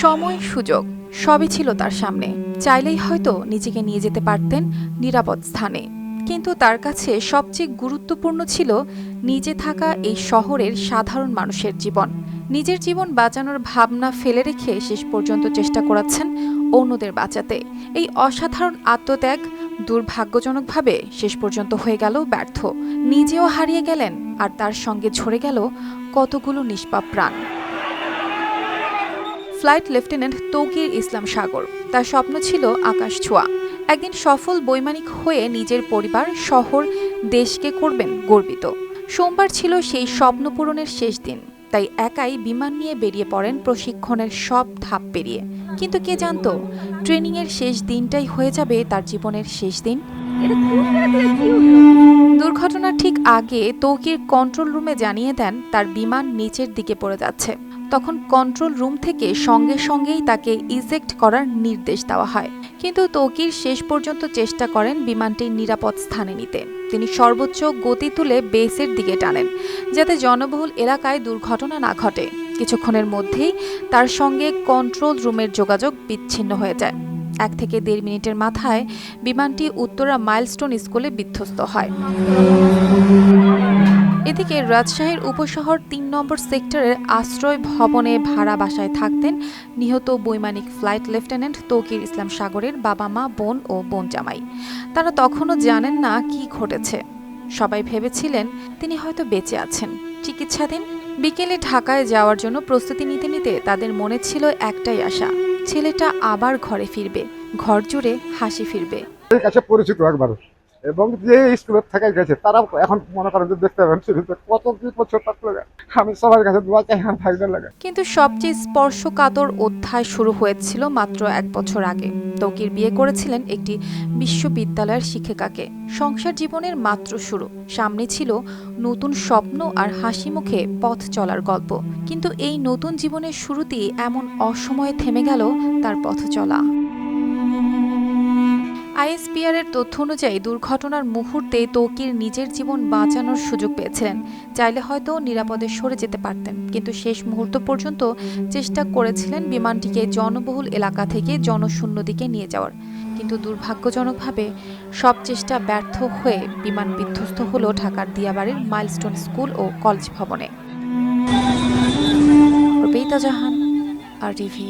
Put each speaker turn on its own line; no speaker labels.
সময়, সুযোগ, সবই ছিল তার সামনে। চাইলেই হয়তো নিজেকে নিয়ে যেতে পারতেন নিরাপদ স্থানে। কিন্তু তার কাছে সবচেয়ে গুরুত্বপূর্ণ ছিল নিজে থাকা এই শহরের সাধারণ মানুষের জীবন। নিজের জীবন বাঁচানোর ভাবনা ফেলে রেখে শেষ পর্যন্ত চেষ্টা করাচ্ছেন অন্যদের বাঁচাতে। এই অসাধারণ আত্মত্যাগ দুর্ভাগ্যজনকভাবে শেষ পর্যন্ত হয়ে গেল ব্যর্থ। নিজেও হারিয়ে গেলেন আর তার সঙ্গে ঝরে গেল কতগুলো নিষ্পাপ প্রাণ। Flight lieutenant Tauqir Islam Sagar. তার স্বপ্ন ছিল আকাশ ছোঁয়া। একদিন সফল বৈমানিক হয়ে নিজের পরিবার, শহর, দেশকে করবেন গর্বিত। সোমবার ছিল সেই স্বপ্ন পূরণের শেষ দিন। তাই একাই বিমান নিয়ে বেরিয়ে পড়েন প্রশিক্ষণের সব ধাপ পেরিয়ে। কিন্তু কে জানতো, ট্রেনিংয়ের শেষ দিনটাই হয়ে যাবে তার জীবনের শেষ দিন। দুর্ঘটনার ঠিক আগে তৌকির কন্ট্রোল রুমে জানিয়ে দেন, তার বিমান নিচের দিকে পড়ে যাচ্ছে। তখন কন্ট্রোল রুম থেকে সঙ্গে সঙ্গেই তাকে ইজেক্ট করার নির্দেশ দেওয়া হয়। কিন্তু তৌকির শেষ পর্যন্ত চেষ্টা করেন বিমানটি নিরাপদ স্থানে নিতে। তিনি সর্বোচ্চ গতি তুলে বেসের দিকে টানেন, যাতে জনবহুল এলাকায় দুর্ঘটনা না ঘটে। কিছুক্ষণের মধ্যেই তার সঙ্গে কন্ট্রোল রুমের যোগাযোগ বিচ্ছিন্ন হয়ে যায়। এক থেকে দেড় মিনিটের মাথায় বিমানটি উত্তরা মাইলস্টোন স্কুলে বিধ্বস্ত হয়। এদিকে রাজশাহীর উপশহর তিন নম্বর সেক্টরের আশ্রয় ভবনে ভাড়া বাসায় থাকতেন নিহত বৈমানিক ফ্লাইট লেফটেন্যান্ট তৌকির ইসলাম সাগরের বাবা মা, বোন ও বোন জামাই। তারা তখনও জানেন না কি ঘটেছে। সবাই ভেবেছিলেন তিনি হয়তো বেঁচে আছেন। চিকিৎসাধীন, বিকেলে ঢাকায় যাওয়ার জন্য প্রস্তুতি নিতে নিতে তাদের মনে ছিল একটাই আশা, ছেলেটা আবার ঘরে ফিরবে ঘর জুড়ে হাসি ফিরবে।
পরিচিত একবার এবং যে স্কুলের থেকে গেছে তারা এখন মনে করেন যে দেখতে পাবেন কত কি বছর আমি সবার কাছে দোয়া চাই, আমার ভাইদের লাগে।
কিন্তু সবচেয়ে স্পর্শকাতর অধ্যায় শুরু হয়েছিল মাত্র এক বছর আগে। তৌকির বিয়ে করেছিলেন একটি বিশ্ববিদ্যালয়ের শিক্ষিকাকে। সংসার জীবনের মাত্র শুরু। সামনে ছিল নতুন স্বপ্ন আর হাসি মুখে পথ চলার গল্প। কিন্তু এই নতুন জীবনের শুরুতেই এমন অসময়ে থেমে গেল তার পথ চলা আইএসপিআর এর তথ্য অনুযায়ী দুর্ঘটনার মুহূর্তে তৌকির নিজের জীবন বাঁচানোর সুযোগ পেয়েছিলেন। চাইলে হয়তো নিরাপদে সরে যেতে পারতেন। কিন্তু শেষ মুহূর্ত পর্যন্ত চেষ্টা করেছিলেন বিমানটিকে জনবহুল এলাকা থেকে জনশূন্য দিকে নিয়ে যাওয়ার। কিন্তু দুর্ভাগ্যজনকভাবে সব চেষ্টা ব্যর্থ হয়ে বিমান বিধ্বস্ত হল ঢাকার দিয়াবাড়ির মাইলস্টোন স্কুল ও কলেজ ভবনে। Jahan, R TV.